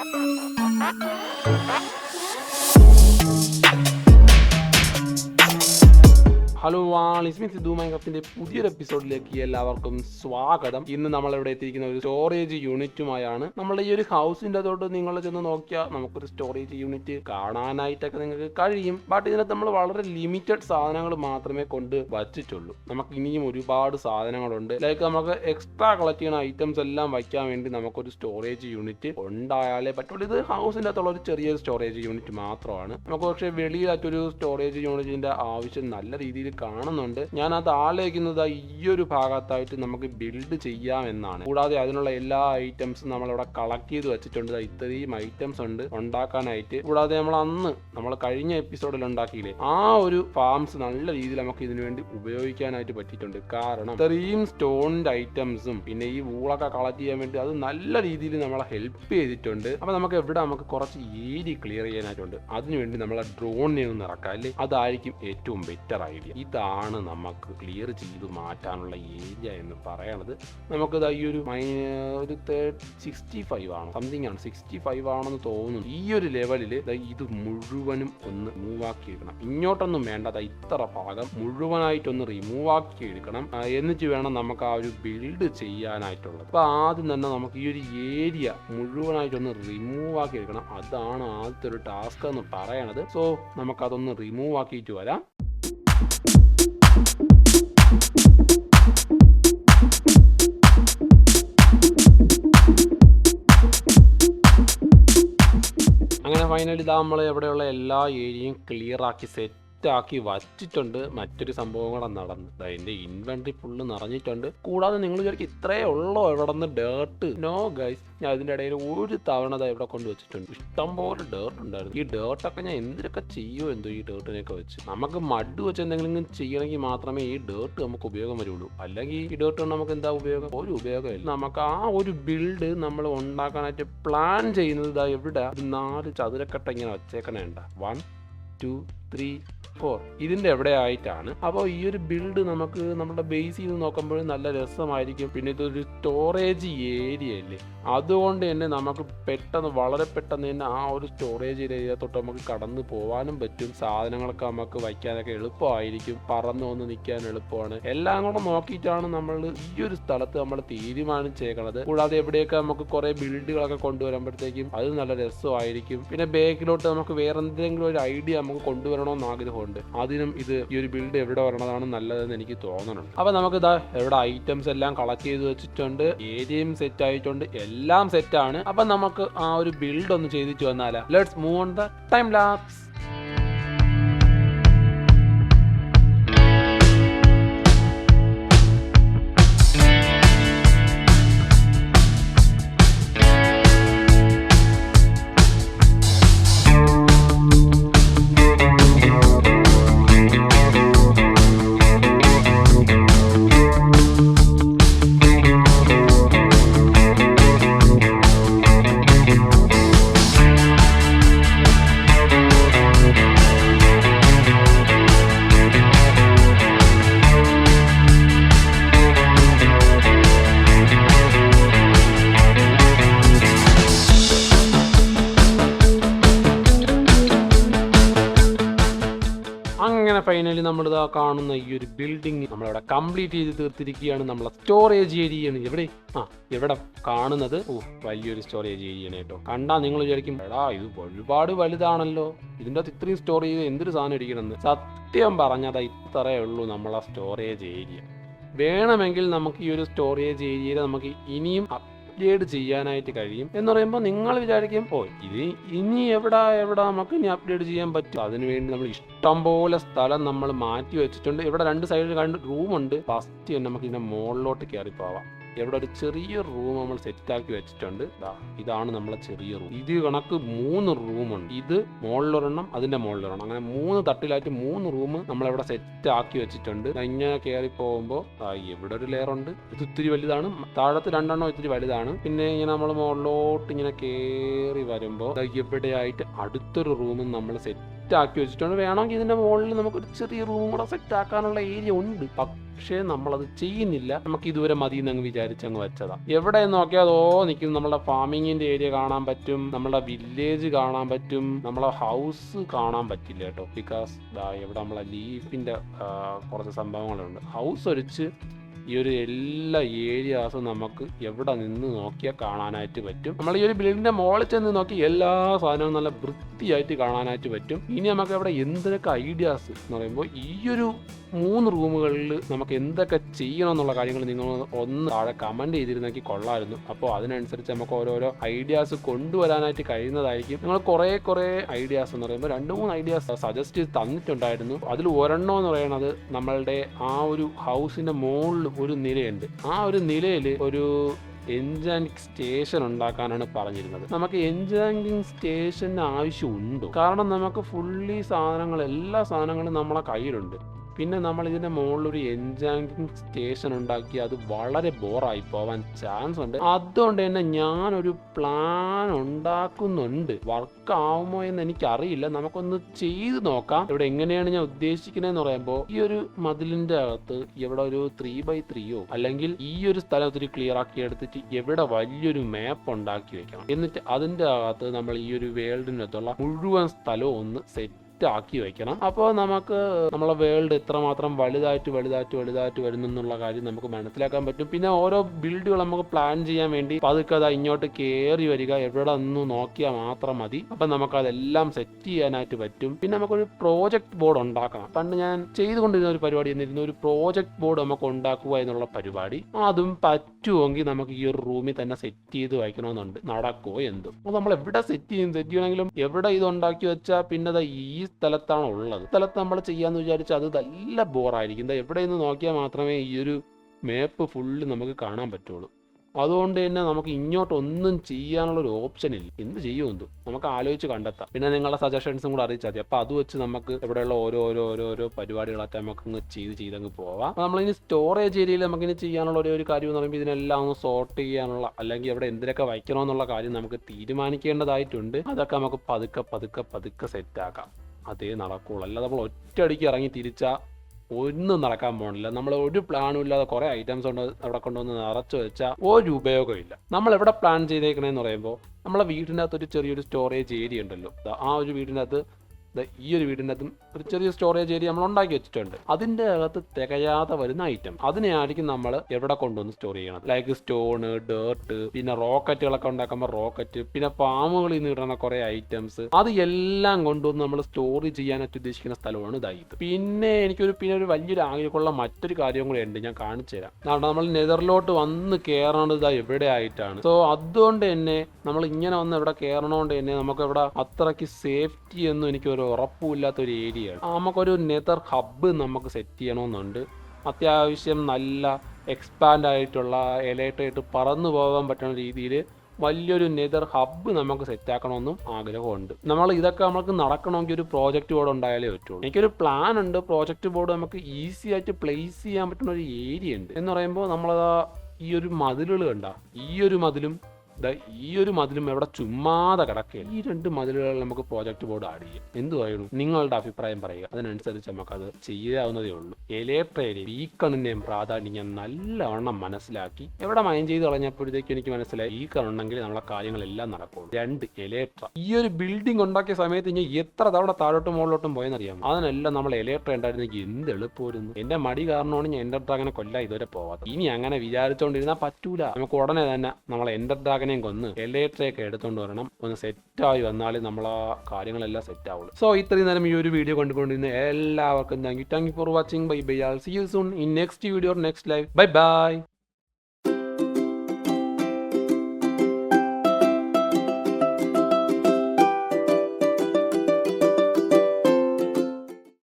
Thank you. Hello വാളിസ്മി സിദ്ധു മൈൻക്രാഫ്റ്റിന്റെ പുതിയൊരു എപ്പിസോഡിലേക്ക് എല്ലാവർക്കും സ്വാഗതം. ഇന്ന് നമ്മൾ ഇവിടെ എത്തിയിരിക്കുന്ന ഒരു സ്റ്റോറേജ് യൂണിറ്റുമായാണ് നമ്മുടെ ഈ ഒരു ഹൗസിന്റെ അതോട്ട് നിങ്ങൾ ചെന്ന് നോക്കിയാൽ നമുക്കൊരു സ്റ്റോറേജ് യൂണിറ്റ് കാണാനായിട്ടൊക്കെ നിങ്ങൾക്ക് കഴിയും. ബട്ട് ഇതിനകത്ത് നമ്മൾ വളരെ ലിമിറ്റഡ് സാധനങ്ങൾ മാത്രമേ കൊണ്ട് വച്ചിട്ടുള്ളൂ. നമുക്ക് ഇനിയും ഒരുപാട് സാധനങ്ങളുണ്ട്. ലൈക്ക് നമുക്ക് എക്സ്ട്രാ കളക്ട് ചെയ്യുന്ന ഐറ്റംസ് എല്ലാം വയ്ക്കാൻ വേണ്ടി നമുക്കൊരു സ്റ്റോറേജ് യൂണിറ്റ് ഉണ്ടായാലേ പറ്റുള്ളൂ. ഇത് ഹൗസിന്റെ അകത്തുള്ള ഒരു ചെറിയൊരു സ്റ്റോറേജ് യൂണിറ്റ് മാത്രമാണ്. നമുക്ക് പക്ഷേ വെളിയിലായിട്ടൊരു സ്റ്റോറേജ് യൂണിറ്റിന്റെ ആവശ്യം നല്ല രീതിയിൽ കാണുന്നുണ്ട്. ഞാൻ അത് ആലോചിക്കുന്നത് ഈ ഒരു ഭാഗത്തായിട്ട് നമുക്ക് ബിൽഡ് ചെയ്യാം എന്നാണ് കൂടാതെ അതിനുള്ള എല്ലാ ഐറ്റംസും നമ്മളിവിടെ കളക്ട് ചെയ്ത് വെച്ചിട്ടുണ്ട്. ഇത്രയും ഐറ്റംസ് ഉണ്ട് ഉണ്ടാക്കാനായിട്ട്. കൂടാതെ നമ്മൾ അന്ന് നമ്മൾ കഴിഞ്ഞ എപ്പിസോഡിൽ ഉണ്ടാക്കിയില്ലേ ആ ഒരു ഫാംസ് നല്ല രീതിയിൽ നമുക്ക് ഇതിനു വേണ്ടി ഉപയോഗിക്കാനായിട്ട് പറ്റിയിട്ടുണ്ട്. കാരണം ഇത്രയും സ്റ്റോണിന്റെ ഐറ്റംസും പിന്നെ ഈ വൂളൊക്കെ കളക്ട് ചെയ്യാൻ വേണ്ടി അത് നല്ല രീതിയിൽ നമ്മളെ ഹെൽപ്പ് ചെയ്തിട്ടുണ്ട്. അപ്പൊ നമുക്ക് എവിടെ നമുക്ക് കുറച്ച് ഏരി ക്ലിയർ ചെയ്യാനായിട്ടുണ്ട്. അതിനുവേണ്ടി നമ്മളെ ഡ്രോണിനെ ഒന്ന് ഇറക്കാം. അല്ലേ? അതായിരിക്കും ഏറ്റവും ബെറ്റർ ഐഡിയ ഇതാണ് നമുക്ക് ക്ലിയർ ചെയ്ത് മാറ്റാനുള്ള ഏരിയ എന്ന് പറയുന്നത് നമുക്ക് ഈ ഒരു ഒരു സിക്സ്റ്റി ഫൈവ് ആണ്. സംതിങ് ആണ്. സിക്സ്റ്റി ഫൈവ് ആണെന്ന് തോന്നുന്നു. ഈ ഒരു ലെവലിൽ ഇത് മുഴുവനും ഒന്ന് മൂവ് ആക്കി എടുക്കണം. ഇങ്ങോട്ടൊന്നും വേണ്ട. ഇത്ര ഭാഗം മുഴുവനായിട്ടൊന്ന് റിമൂവ് ആക്കി എടുക്കണം. എന്നിട്ട് വേണം നമുക്ക് ആ ഒരു ബിൽഡ് ചെയ്യാനായിട്ടുള്ളത്. അപ്പൊ ആദ്യം തന്നെ നമുക്ക് ഈ ഒരു ഏരിയ മുഴുവനായിട്ടൊന്ന് റിമൂവ് ആക്കി എടുക്കണം. അതാണ് ആദ്യത്തെ ഒരു ടാസ്ക് എന്ന് പറയണത്. സോ നമുക്കതൊന്ന് റിമൂവ് ആക്കിയിട്ട് വരാം. ഫൈനലി ഇതാ നമ്മൾ എവിടെയുള്ള എല്ലാ ഏരിയയും ക്ലിയർ ആക്കി സെറ്റ് ആക്കി വച്ചിട്ടുണ്ട് മറ്റൊരു സംഭവം കൂടെ നടന്നത് അതിന്റെ ഇൻവെൻട്രി ഫുള്ള് നിറഞ്ഞിട്ടുണ്ട്. കൂടാതെ നിങ്ങൾ വിചാരിക്കും ഇത്രേ ഉള്ളോ എവിടെ നിന്ന് ഡേർട്ട് നോ ഗൈസ് ഞാൻ ഇതിന്റെ ഇടയിൽ ഒരു തവണ അത് ഇവിടെ കൊണ്ട് വെച്ചിട്ടുണ്ട്. ഇഷ്ടംപോലെ ഡേർട്ട് ഉണ്ടായിരുന്നു. ഈ ഡേർട്ടൊക്കെ ഞാൻ എന്തിനൊക്കെ ചെയ്യുമോ എന്തോ ഈ ഡേർട്ടിനെയൊക്കെ വെച്ച്. നമുക്ക് മഡ് വെച്ച് എന്തെങ്കിലും ചെയ്യണമെങ്കിൽ മാത്രമേ ഈ ഡേർട്ട് നമുക്ക് ഉപയോഗം വരുള്ളൂ. അല്ലെങ്കിൽ ഈ ഡേർട്ട് കൊണ്ട് നമുക്ക് എന്താ ഉപയോഗം? ഒരു ഉപയോഗമില്ല നമുക്ക് ആ ഒരു ബിൽഡ് നമ്മൾ ഉണ്ടാക്കാനായിട്ട് പ്ലാൻ ചെയ്യുന്നത് ഇതാ എവിടെ നാല് ചതുരക്കട്ട ഇങ്ങനെ വച്ചേക്കണേണ്ട വൺ ടു ത്രീ ഫോർ ഇതിന്റെ എവിടെ ആയിട്ടാണ്? അപ്പോൾ ഈ ഒരു ബിൽഡ് നമുക്ക് നമ്മുടെ ബേസിൽ നിന്ന് നോക്കുമ്പോൾ നല്ല രസമായിരിക്കും. പിന്നെ ഇതൊരു സ്റ്റോറേജ് ഏരിയ അല്ലേ? അതുകൊണ്ട് തന്നെ നമുക്ക് പെട്ടെന്ന് വളരെ പെട്ടെന്ന് തന്നെ ആ ഒരു സ്റ്റോറേജ് ഏരിയ തൊട്ട് നമുക്ക് കടന്നു പോകാനും പറ്റും. സാധനങ്ങളൊക്കെ നമുക്ക് വയ്ക്കാനൊക്കെ എളുപ്പമായിരിക്കും. പറന്നു വന്ന് നിൽക്കാൻ എളുപ്പമാണ്. എല്ലാം കൂടെ നോക്കിയിട്ടാണ് നമ്മൾ ഈ ഒരു സ്ഥലത്ത് നമ്മൾ തീരുമാനിച്ചേക്കണത്. കൂടാതെ എവിടെയൊക്കെ നമുക്ക് കുറേ ബിൽഡുകളൊക്കെ കൊണ്ടുവരുമ്പോഴത്തേക്കും അത് നല്ല രസമായിരിക്കും. പിന്നെ ബാക്കിലോട്ട് നമുക്ക് വേറെ എന്തെങ്കിലും ഒരു ഐഡിയ നമുക്ക് കൊണ്ടുവരണമെന്ന് ആഗ്രഹമുണ്ട്. അതിനും ഇത് ഈ ഒരു ബിൽഡ് എവിടെ വരണതാണ് നല്ലതെന്ന് എനിക്ക് തോന്നുന്നുണ്ട് അപ്പൊ നമുക്ക് ഇതാ എവിടെ ഐറ്റംസ് എല്ലാം കളക്ട് ചെയ്ത് വെച്ചിട്ടുണ്ട് ഏരിയയും സെറ്റ് ആയിട്ടുണ്ട് എല്ലാം സെറ്റ് ആണ്. അപ്പൊ നമുക്ക് ആ ഒരു ബിൽഡ് ഒന്ന് ചെയ്തിട്ട് വന്നാലാ. Let's move on the time lapse അങ്ങനെ ഫൈനലി നമ്മളിതാ കാണുന്ന ഈ ഒരു ബിൽഡിംഗ് നമ്മളിവിടെ കംപ്ലീറ്റ് ചെയ്ത് തീർത്തിരിക്കുകയാണ്. നമ്മളെ സ്റ്റോറേജ് ഏരിയയാണ് എവിടെ? ആ എവിടെ കാണുന്നത്. ഓ വലിയൊരു സ്റ്റോറേജ് ഏരിയയാണ് കേട്ടോ. കണ്ടാ നിങ്ങൾ വിചാരിക്കും എടാ ഇത് ഒരുപാട് വലുതാണല്ലോ. ഇതിന്റെ അകത്ത് ഇത്രയും സ്റ്റോർ ചെയ്ത് എന്തൊരു സാധനം ഇരിക്കണമെന്ന് സത്യം പറഞ്ഞതാ ഇത്രയേ ഉള്ളൂ നമ്മളെ സ്റ്റോറേജ് ഏരിയ വേണമെങ്കിൽ നമുക്ക് ഈ ഒരു സ്റ്റോറേജ് ഏരിയയിൽ നമുക്ക് ഇനിയും അപ്ഗ്രേഡ് ചെയ്യാനായിട്ട് കഴിയും എന്ന് പറയുമ്പോൾ നിങ്ങൾ വിചാരിക്കും ഓ ഇത് ഇനി എവിടെ എവിടെ നമുക്ക് ഇനി അപ്ഗ്രേഡ് ചെയ്യാൻ പറ്റും? അതിനുവേണ്ടി നമ്മൾ ഇഷ്ടം പോലെ സ്ഥലം നമ്മൾ മാറ്റി വെച്ചിട്ടുണ്ട്. ഇവിടെ രണ്ട് സൈഡിൽ രണ്ട് റൂമുണ്ട് ഫസ്റ്റ് നമുക്ക് ഇതിന്റെ മുകളിലോട്ട് കയറി പോവാം. ഇവിടെ ഒരു ചെറിയ റൂം നമ്മൾ സെറ്റാക്കി വെച്ചിട്ടുണ്ട്. ഇതാണ് നമ്മളെ ചെറിയ റൂം ഇത് കണക്ക് മൂന്ന് റൂമുണ്ട് ഇത് മുകളിലൊരെണ്ണം അതിന്റെ മുകളിലൊരെണ്ണം അങ്ങനെ മൂന്ന് തട്ടിലായിട്ട് മൂന്ന് റൂം നമ്മളിവിടെ സെറ്റ് ആക്കി വെച്ചിട്ടുണ്ട് ഇങ്ങനെ കയറി പോകുമ്പോൾ ഇവിടെ ഒരു ലെയർ ഉണ്ട്. ഇത് ഇത്തിരി വലുതാണ്. താഴത്ത് രണ്ടെണ്ണം ഇത്തിരി വലുതാണ്. പിന്നെ ഇങ്ങനെ നമ്മൾ മുകളിലോട്ട് ഇങ്ങനെ കയറി വരുമ്പോൾ എവിടെയായിട്ട് അടുത്തൊരു റൂമും നമ്മൾ സെറ്റ് സെറ്റ് ആക്കി വെച്ചിട്ടുണ്ട്. വേണമെങ്കിൽ ഇതിന്റെ മുകളിൽ നമുക്കൊരു ചെറിയ റൂം കൂടെ സെറ്റ് ആക്കാനുള്ള ഏരിയ ഉണ്ട്. പക്ഷേ നമ്മളത് ചെയ്യുന്നില്ല. നമുക്ക് ഇതുവരെ മതി എന്നങ്ങ് വിചാരിച്ചങ്ങ് വെച്ചതാ. എവിടെ നോക്കിയാൽ ഓ നിൽക്കും. നമ്മുടെ ഫാമിങ്ങിന്റെ ഏരിയ കാണാൻ പറ്റും. നമ്മുടെ വില്ലേജ് കാണാൻ പറ്റും. നമ്മളെ ഹൗസ് കാണാൻ പറ്റില്ല കേട്ടോ. ബിക്കോസ് ഇവിടെ നമ്മളെ ലീഫിന്റെ കുറച്ച് സംഭവങ്ങളുണ്ട്. ഹൗസ് ഒരിച്ച് ഈ ഒരു എല്ലാ ഏരിയാസും നമുക്ക് എവിടെ നിന്ന് നോക്കിയാൽ കാണാനായിട്ട് പറ്റും. നമ്മൾ ഈ ഒരു ബിൽഡിങ്ങിന്റെ മുകളിൽ ചെന്ന് നോക്കി എല്ലാ സാധനവും നല്ല വൃത്തിയായിട്ട് കാണാനായിട്ട് പറ്റും. ഇനി നമുക്ക് അവിടെ എന്തൊക്കെ ഐഡിയാസ് എന്ന് പറയുമ്പോൾ ഈ ഒരു മൂന്ന് റൂമുകളിൽ നമുക്ക് എന്തൊക്കെ ചെയ്യണം എന്നുള്ള കാര്യങ്ങൾ നിങ്ങൾ ഒന്ന് താഴെ കമന്റ് ചെയ്തിരുന്നെങ്കിൽ കൊള്ളായിരുന്നു. അപ്പോൾ അതിനനുസരിച്ച് നമുക്ക് ഓരോരോ ഐഡിയാസ് കൊണ്ടുവരാനായിട്ട് കഴിയുന്നതായിരിക്കും. നിങ്ങൾ കുറേ കുറേ ഐഡിയാസ് എന്ന് പറയുമ്പോൾ രണ്ട് മൂന്ന് ഐഡിയാസ് സജസ്റ്റ് ചെയ്ത് തന്നിട്ടുണ്ടായിരുന്നു. അതിൽ ഒരെണ്ണം എന്ന് പറയുന്നത് നമ്മളുടെ ആ ഒരു ഹൗസിന്റെ മുകളിൽ ഒരു നിലയുണ്ട്. ആ ഒരു നിലയിൽ ഒരു എൻജാനിങ് സ്റ്റേഷൻ ഉണ്ടാക്കാനാണ് പറഞ്ഞിരുന്നത്. നമുക്ക് എൻജാനിങ് സ്റ്റേഷൻ ആവശ്യമുണ്ടോ. കാരണം നമുക്ക് ഫുള്ളി സാധനങ്ങൾ എല്ലാ സാധനങ്ങളും നമ്മളെ കയ്യിലുണ്ട്. പിന്നെ നമ്മൾ ഇതിന്റെ മുകളിൽ ഒരു എൻജാങ്കിങ് സ്റ്റേഷൻ ഉണ്ടാക്കി അത് വളരെ ബോറായി പോവാൻ ചാൻസ് ഉണ്ട്. അതുകൊണ്ട് തന്നെ ഞാനൊരു പ്ലാൻ ഉണ്ടാക്കുന്നുണ്ട്. വർക്ക് ആവുമോ എന്ന് എനിക്കറിയില്ല. നമുക്കൊന്ന് ചെയ്ത് നോക്കാം. ഇവിടെ എങ്ങനെയാണ് ഞാൻ ഉദ്ദേശിക്കുന്നതെന്ന് പറയുമ്പോൾ ഈ ഒരു മതിലിന്റെ അകത്ത് ഇവിടെ ഒരു ത്രീ ബൈ ത്രീയോ അല്ലെങ്കിൽ ഈ ഒരു സ്ഥലം ഒത്തിരി ക്ലിയർ ആക്കി എടുത്തിട്ട് എവിടെ വലിയൊരു മാപ്പ് ഉണ്ടാക്കി വെക്കണം. എന്നിട്ട് അതിന്റെ അകത്ത് നമ്മൾ ഈ ഒരു വേൾഡിനകത്തുള്ള മുഴുവൻ സ്ഥലവും ഒന്ന് സെറ്റ് ആക്കി വെക്കണം. അപ്പോൾ നമുക്ക് നമ്മളെ വേൾഡ് എത്രമാത്രം വലുതായിട്ട് വലുതായിട്ട് വലുതായിട്ട് വരുന്നു എന്നുള്ള കാര്യം നമുക്ക് മനസ്സിലാക്കാൻ പറ്റും. പിന്നെ ഓരോ ബിൽഡുകൾ നമുക്ക് പ്ലാൻ ചെയ്യാൻ വേണ്ടി പതുക്കെ അതാ ഇങ്ങോട്ട് കയറി വരിക എവിടെ ഒന്ന് നോക്കിയാൽ മാത്രം മതി. അപ്പം നമുക്ക് അതെല്ലാം സെറ്റ് ചെയ്യാനായിട്ട് പറ്റും. പിന്നെ നമുക്കൊരു പ്രോജക്റ്റ് ബോർഡ് ഉണ്ടാക്കണം. പണ്ട് ഞാൻ ചെയ്തുകൊണ്ടിരുന്ന ഒരു പരിപാടി എന്നിരുന്നു. ഒരു പ്രോജക്റ്റ് ബോർഡ് നമുക്ക് ഉണ്ടാക്കുക എന്നുള്ള പരിപാടി. അതും പറ്റുമെങ്കിൽ നമുക്ക് ഈ ഒരു റൂമിൽ തന്നെ സെറ്റ് ചെയ്ത് വയ്ക്കണമെന്നുണ്ട്. നടക്കുമോ എന്തും. അപ്പോൾ നമ്മൾ എവിടെ സെറ്റ് ചെയ്യും? സെറ്റ് ചെയ്യണമെങ്കിലും എവിടെ ഇത് ഉണ്ടാക്കി വെച്ചാൽ പിന്നെ ദാ ഈ സ്ഥലത്താണ് ഉള്ളത് സ്ഥലത്ത് നമ്മൾ ചെയ്യാന്ന് വിചാരിച്ചാൽ അത് നല്ല ബോറായിരിക്കും. എന്താ എവിടെ നിന്ന് നോക്കിയാൽ മാത്രമേ ഈ ഒരു മാപ്പ് ഫുള്ള് നമുക്ക് കാണാൻ പറ്റുള്ളൂ. അതുകൊണ്ട് തന്നെ നമുക്ക് ഇങ്ങോട്ടൊന്നും ചെയ്യാനുള്ള ഒരു ഓപ്ഷൻ ഇല്ല. എന്ത് ചെയ്യുമെന്ന് നമുക്ക് ആലോചിച്ച് കണ്ടെത്താം. പിന്നെ നിങ്ങളുടെ സജഷൻസും കൂടെ അറിയിച്ചാൽ മതി. അപ്പോൾ അത് വെച്ച് നമുക്ക് ഇവിടെയുള്ള ഓരോ ഓരോ ഓരോ ഓരോ പരിപാടികളൊക്കെ നമുക്ക് അങ്ങ് ചെയ്ത് ചെയ്തങ്ങ് പോവാം. അപ്പോൾ നമ്മളിനി സ്റ്റോറേജ് ഏരിയയിൽ നമുക്കിനി ചെയ്യാനുള്ള ഒരേ ഒരു കാര്യം എന്ന് പറയുമ്പോൾ ഇതിനെല്ലാം ഒന്ന് സോർട്ട് ചെയ്യാനുള്ള അല്ലെങ്കിൽ ഇവിടെ എന്തിനൊക്കെ വയ്ക്കണമെന്നുള്ള കാര്യം നമുക്ക് തീരുമാനിക്കേണ്ടതായിട്ടുണ്ട്. അതൊക്കെ നമുക്ക് പതുക്കെ പതുക്കെ പതുക്കെ സെറ്റ് ആക്കാം. അതേ നടക്കുള്ളൂ. അല്ലാതെ നമ്മൾ ഒറ്റയടിക്ക് ഇറങ്ങി തിരിച്ചാൽ ഒന്നും നടക്കാൻ പോകണില്ല നമ്മൾ ഒരു പ്ലാനും ഇല്ലാതെ കുറേ ഐറ്റംസ് കൊണ്ട് അവിടെ കൊണ്ടുവന്ന് നിറച്ച് വെച്ചാൽ ഒരു ഉപയോഗമില്ല നമ്മൾ എവിടെ പ്ലാൻ ചെയ്തേക്കണേന്ന് പറയുമ്പോൾ നമ്മളെ വീടിനകത്ത് ഒരു ചെറിയൊരു സ്റ്റോറേജ് ഏരിയ ഉണ്ടല്ലോ. ആ ഒരു വീടിനകത്ത് ഈ ഒരു വീടിനകത്തും ഒരു ചെറിയ സ്റ്റോറേജ് ഏരിയ നമ്മൾ ഉണ്ടാക്കി വെച്ചിട്ടുണ്ട്. അതിന്റെ അകത്ത് തികയാതെ വരുന്ന ഐറ്റം അതിനെയായിരിക്കും നമ്മൾ എവിടെ കൊണ്ടുവന്ന് സ്റ്റോർ ചെയ്യണം ലൈക്ക് സ്റ്റോണ് ഡേർട്ട് പിന്നെ റോക്കറ്റുകളൊക്കെ ഉണ്ടാക്കുമ്പോൾ റോക്കറ്റ് പിന്നെ പാമ്പുകളിൽ നിന്ന് കിട്ടുന്ന കുറേ ഐറ്റംസ് അത് എല്ലാം കൊണ്ടുവന്ന് നമ്മൾ സ്റ്റോർ ചെയ്യാനായിട്ട് ഉദ്ദേശിക്കുന്ന സ്ഥലമാണ് ഇതായത് പിന്നെ എനിക്കൊരു പിന്നെ ഒരു വലിയൊരു ആഗ്രഹമുള്ള മറ്റൊരു കാര്യം കൂടെ ഉണ്ട്. ഞാൻ കാണിച്ചു തരാം. നമ്മൾ നെതറിലോട്ട് വന്ന് കയറേണ്ടത് എവിടെ ആയിട്ടാണ്. സോ അതുകൊണ്ട് തന്നെ നമ്മൾ ഇങ്ങനെ വന്ന് ഇവിടെ കയറണോണ്ട് തന്നെ നമുക്ക് ഇവിടെ അത്രയ്ക്ക് സേഫ്റ്റി ഒന്നും എനിക്ക് ഒരു ഉറപ്പുമില്ലാത്ത ഒരു ഏരിയയാണ് ആ, നമുക്കൊരു നെതർ ഹബ്ബ് നമുക്ക് സെറ്റ് ചെയ്യണമെന്നുണ്ട്. അത്യാവശ്യം നല്ല എക്സ്പാൻഡ് ആയിട്ടുള്ള എലക്ട്രേറ്റ് പറന്നു പോകാൻ പറ്റുന്ന രീതിയിൽ വലിയൊരു നെതർ ഹബ്ബ് നമുക്ക് സെറ്റാക്കണമെന്നും ആഗ്രഹമുണ്ട്. നമ്മൾ ഇതൊക്കെ നമുക്ക് നടക്കണമെങ്കിൽ ഒരു പ്രോജക്റ്റ് ബോർഡ് ഉണ്ടായാലേ പറ്റുള്ളൂ. എനിക്കൊരു പ്ലാൻ ഉണ്ട്. പ്രോജക്റ്റ് ബോർഡ് നമുക്ക് ഈസി ആയിട്ട് പ്ലേസ് ചെയ്യാൻ പറ്റുന്ന ഒരു ഏരിയ ഉണ്ട്. എന്ന് പറയുമ്പോൾ നമ്മൾ ഈ ഒരു മതിലുകൾ കണ്ട ഈ ഒരു മതിലും ഈ ഒരു മതിലും എവിടെ ചുമ്മാതെ കിടക്കുകയാണ് ഈ രണ്ട് മതിലുകൾ നമുക്ക് പ്രോജക്റ്റ് ബോർഡ് ആഡ് ചെയ്യാം. എന്ത് പറയുന്നു നിങ്ങളുടെ അഭിപ്രായം പറയുക. അതിനനുസരിച്ച് അത് ചെയ്യാവുന്നതേ ഉള്ളൂ. എലേട്രയിലെ ബീക്കണിന്റെയും പ്രാധാന്യം ഞാൻ നല്ലവണ്ണം മനസ്സിലാക്കി. എവിടെ മൈൻ ചെയ്ത് കളഞ്ഞപ്പോഴത്തേക്കും എനിക്ക് മനസ്സിലായി. ഈ കണ്ണുണ്ടെങ്കിൽ നമ്മളെ കാര്യങ്ങളെല്ലാം നടക്കുള്ളൂ. രണ്ട് എലേട്ര ഈ ഒരു ബിൽഡിംഗ് ഉണ്ടാക്കിയ സമയത്ത് ഞാൻ എത്ര തവണ താഴോട്ടും മുകളിലോട്ടും പോയെന്നറിയാം അതിനെല്ലാം നമ്മൾ എലേട്ര ഉണ്ടായിരുന്നെങ്കിൽ എന്ത് എളുപ്പമായിരുന്നു. എന്റെ മടി കാരണമാണ് ഞാൻ എൻഡർ ഡ്രാഗനെ കൊല്ല ഇതുവരെ പോവാത്തത്. ഇനി അങ്ങനെ വിചാരിച്ചുകൊണ്ടിരുന്നാൽ പറ്റൂല. നമുക്ക് ഉടനെ തന്നെ നമ്മളെ എൻഡർ ഡ്രാഗനെയും കൊന്ന് എലേട്രയൊക്കെ എടുത്തുകൊണ്ട് വരണം. ഒന്ന് സെറ്റായി വന്നാലേ നമ്മൾ ആ കാര്യങ്ങളെല്ലാം സെറ്റ് ആവുള്ളൂ. സോ ഇത്രയും നേരം ഈ ഒരു വീഡിയോ കണ്ടുകൊണ്ടിരുന്ന എല്ലാവർക്കും thank you thank you for watching bye bye all see you soon in next video next live bye bye